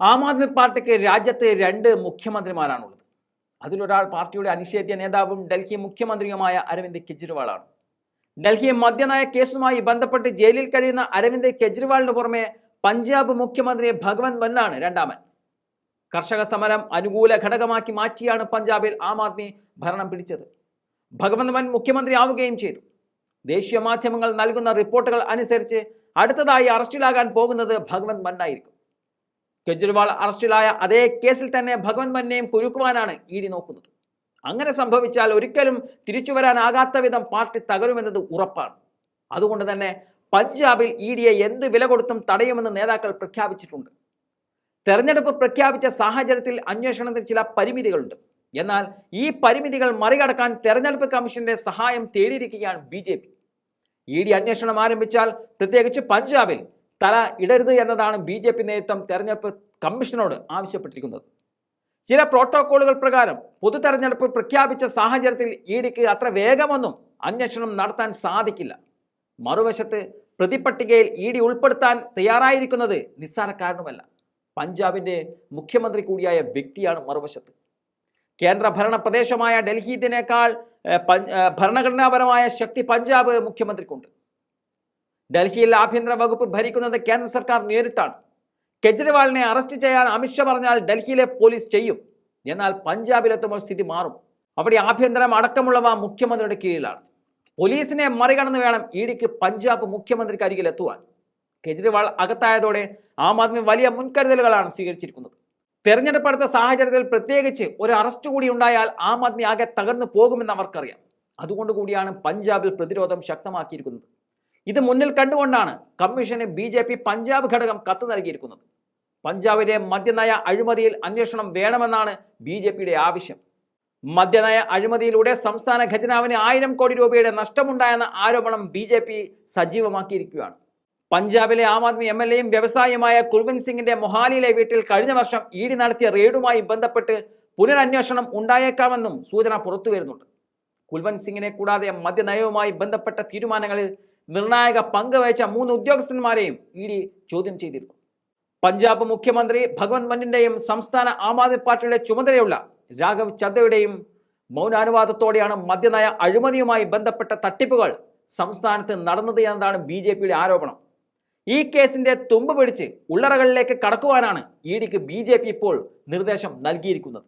ആം ആദ്മി പാർട്ടിക്ക് രാജ്യത്തെ രണ്ട് മുഖ്യമന്ത്രിമാരാണുള്ളത്. അതിലൊരാൾ പാർട്ടിയുടെ അനിഷേധ്യ നേതാവും ഡൽഹി മുഖ്യമന്ത്രിയുമായ അരവിന്ദ് കെജ്രിവാളാണ്. ഡൽഹി മദ്യനയ കേസുമായി ബന്ധപ്പെട്ട് ജയിലിൽ കഴിയുന്ന അരവിന്ദ് കെജ്രിവാളിന് പുറമെ പഞ്ചാബ് മുഖ്യമന്ത്രി ഭഗവന്ത് മന്നാണ് രണ്ടാമൻ. കർഷക സമരം അനുകൂല ഘടകമാക്കി മാറ്റിയാണ് പഞ്ചാബിൽ ആം ആദ്മി ഭരണം പിടിച്ചത്. ഭഗവന്ത് മൻ മുഖ്യമന്ത്രിയാവുകയും ചെയ്തു. ദേശീയ മാധ്യമങ്ങൾ നൽകുന്ന റിപ്പോർട്ടുകൾ അനുസരിച്ച് അടുത്തതായി അറസ്റ്റിലാകാൻ പോകുന്നത് ഭഗവന്ത് മന്നായിരിക്കും. കെജ്രിവാൾ അറസ്റ്റിലായ അതേ കേസിൽ തന്നെ ഭഗവന്ത് മന്നെയും കുരുക്കുവാനാണ് ഇ ഡി നോക്കുന്നത്. അങ്ങനെ സംഭവിച്ചാൽ ഒരിക്കലും തിരിച്ചു വരാനാകാത്ത വിധം പാർട്ടി തകരുമെന്നത് ഉറപ്പാണ്. അതുകൊണ്ട് തന്നെ പഞ്ചാബിൽ ഇ ഡിയെ എന്ത് വില കൊടുത്തും തടയുമെന്ന് നേതാക്കൾ പ്രഖ്യാപിച്ചിട്ടുണ്ട്. തെരഞ്ഞെടുപ്പ് പ്രഖ്യാപിച്ച സാഹചര്യത്തിൽ അന്വേഷണത്തിൽ ചില പരിമിതികളുണ്ട്. എന്നാൽ ഈ പരിമിതികൾ മറികടക്കാൻ തെരഞ്ഞെടുപ്പ് കമ്മീഷന്റെ സഹായം തേടിയിരിക്കുകയാണ് B J P. E D അന്വേഷണം ആരംഭിച്ചാൽ പ്രത്യേകിച്ച് പഞ്ചാബിൽ തല ഇടരുത് എന്നതാണ് ബി ജെ പി നേതൃത്വം തെരഞ്ഞെടുപ്പ് കമ്മീഷനോട് ആവശ്യപ്പെട്ടിരിക്കുന്നത്. ചില പ്രോട്ടോക്കോളുകൾ പ്രകാരം പൊതു തെരഞ്ഞെടുപ്പ് പ്രഖ്യാപിച്ച സാഹചര്യത്തിൽ ഇഡിക്ക് ഡിക്ക് അത്ര വേഗമൊന്നും അന്വേഷണം നടത്താൻ സാധിക്കില്ല. മറുവശത്ത് പ്രതിപട്ടികയിൽ ഇ ഡി ഉൾപ്പെടുത്താൻ തയ്യാറായിരിക്കുന്നത് നിസ്സാരക്കാരനുമല്ല. പഞ്ചാബിന്റെ മുഖ്യമന്ത്രി കൂടിയായ വ്യക്തിയാണ് മറുവശത്ത്. കേന്ദ്ര ഭരണ പ്രദേശമായ ഡൽഹി ഇതിനേക്കാൾ ഏഹ്, ഭരണഘടനാപരമായ ശക്തി പഞ്ചാബ് മുഖ്യമന്ത്രിക്കുണ്ട്. ഡൽഹിയിൽ ആഭ്യന്തര വകുപ്പ് ഭരിക്കുന്നത് കേന്ദ്ര സർക്കാർ നേരിട്ടാണ്. കെജ്രിവാളിനെ അറസ്റ്റ് ചെയ്യാൻ അമിത്ഷാ പറഞ്ഞാൽ ഡൽഹിയിലെ പോലീസ് ചെയ്യും. എന്നാൽ പഞ്ചാബിലെത്തുമ്പോൾ സ്ഥിതി മാറും. അവിടെ ആഭ്യന്തരം അടക്കമുള്ളവ മുഖ്യമന്ത്രിയുടെ കീഴിലാണ്. പോലീസിനെ മറികടന്ന് വേണം ഇ ഡിക്ക് പഞ്ചാബ് മുഖ്യമന്ത്രിക്ക് അരികിൽ എത്തുവാൻ കെജ്രിവാൾ അകത്തായതോടെ ആം ആദ്മി വലിയ മുൻകരുതലുകളാണ് സ്വീകരിച്ചിരിക്കുന്നത്. തെരഞ്ഞെടുപ്പ് അടുത്ത സാഹചര്യത്തിൽ പ്രത്യേകിച്ച് ഒരു അറസ്റ്റ് കൂടി ഉണ്ടായാൽ ആം ആദ്മി ആകെ തകർന്നു പോകുമെന്ന് അവർക്കറിയാം. അതുകൊണ്ട് കൂടിയാണ് പഞ്ചാബിൽ പ്രതിരോധം ശക്തമാക്കിയിരിക്കുന്നത്. ഇത് മുന്നിൽ കണ്ടുകൊണ്ടാണ് കമ്മീഷന് ബി ജെ പി പഞ്ചാബ് ഘടകം കത്ത് നൽകിയിരിക്കുന്നത്. പഞ്ചാബിലെ മദ്യനയ അഴിമതിയിൽ അന്വേഷണം വേണമെന്നാണ് ബി ജെ പിയുടെ ആവശ്യം. മദ്യനയ അഴിമതിയിലൂടെ സംസ്ഥാന ഖജനാവിന് ആയിരം കോടി രൂപയുടെ നഷ്ടമുണ്ടായെന്ന ആരോപണം ബി ജെ പി സജീവമാക്കിയിരിക്കുകയാണ്. പഞ്ചാബിലെ ആം ആദ്മി എം എൽ എയും വ്യവസായിയുമായ കുൽവന്ത് സിംഗിന്റെ മൊഹാലിയിലെ വീട്ടിൽ കഴിഞ്ഞ വർഷം ഇ ഡി നടത്തിയ റെയ്ഡുമായി ബന്ധപ്പെട്ട് പുനരന്വേഷണം ഉണ്ടായേക്കാമെന്നും സൂചന പുറത്തു വരുന്നുണ്ട് കുൽവന്ത് സിംഗിനെ കൂടാതെ മദ്യനയവുമായി ബന്ധപ്പെട്ട തീരുമാനങ്ങളിൽ നിർണായക പങ്ക് വഹിച്ച മൂന്ന് ഉദ്യോഗസ്ഥന്മാരെയും ഇ ഡി ചോദ്യം ചെയ്തിരുന്നു. പഞ്ചാബ് മുഖ്യമന്ത്രി ഭഗവന്ത് മന്നിന്റെയും സംസ്ഥാന ആം ആദ്മി പാർട്ടിയുടെ ചുമതലയുള്ള രാഘവ് ചദ്ദയുടെയും മൗനാനുവാദത്തോടെയാണ് മദ്യനയ അഴിമതിയുമായി ബന്ധപ്പെട്ട തട്ടിപ്പുകൾ സംസ്ഥാനത്ത് നടന്നത് എന്നതാണ് ബി ജെ പിയുടെ ആരോപണം. ഈ കേസിന്റെ തുമ്പ് പിടിച്ച് ഉള്ളറകളിലേക്ക് കടക്കുവാനാണ് ഇ ഡിക്ക് ബി ജെ പി ഇപ്പോൾ നിർദ്ദേശം നൽകിയിരിക്കുന്നത്.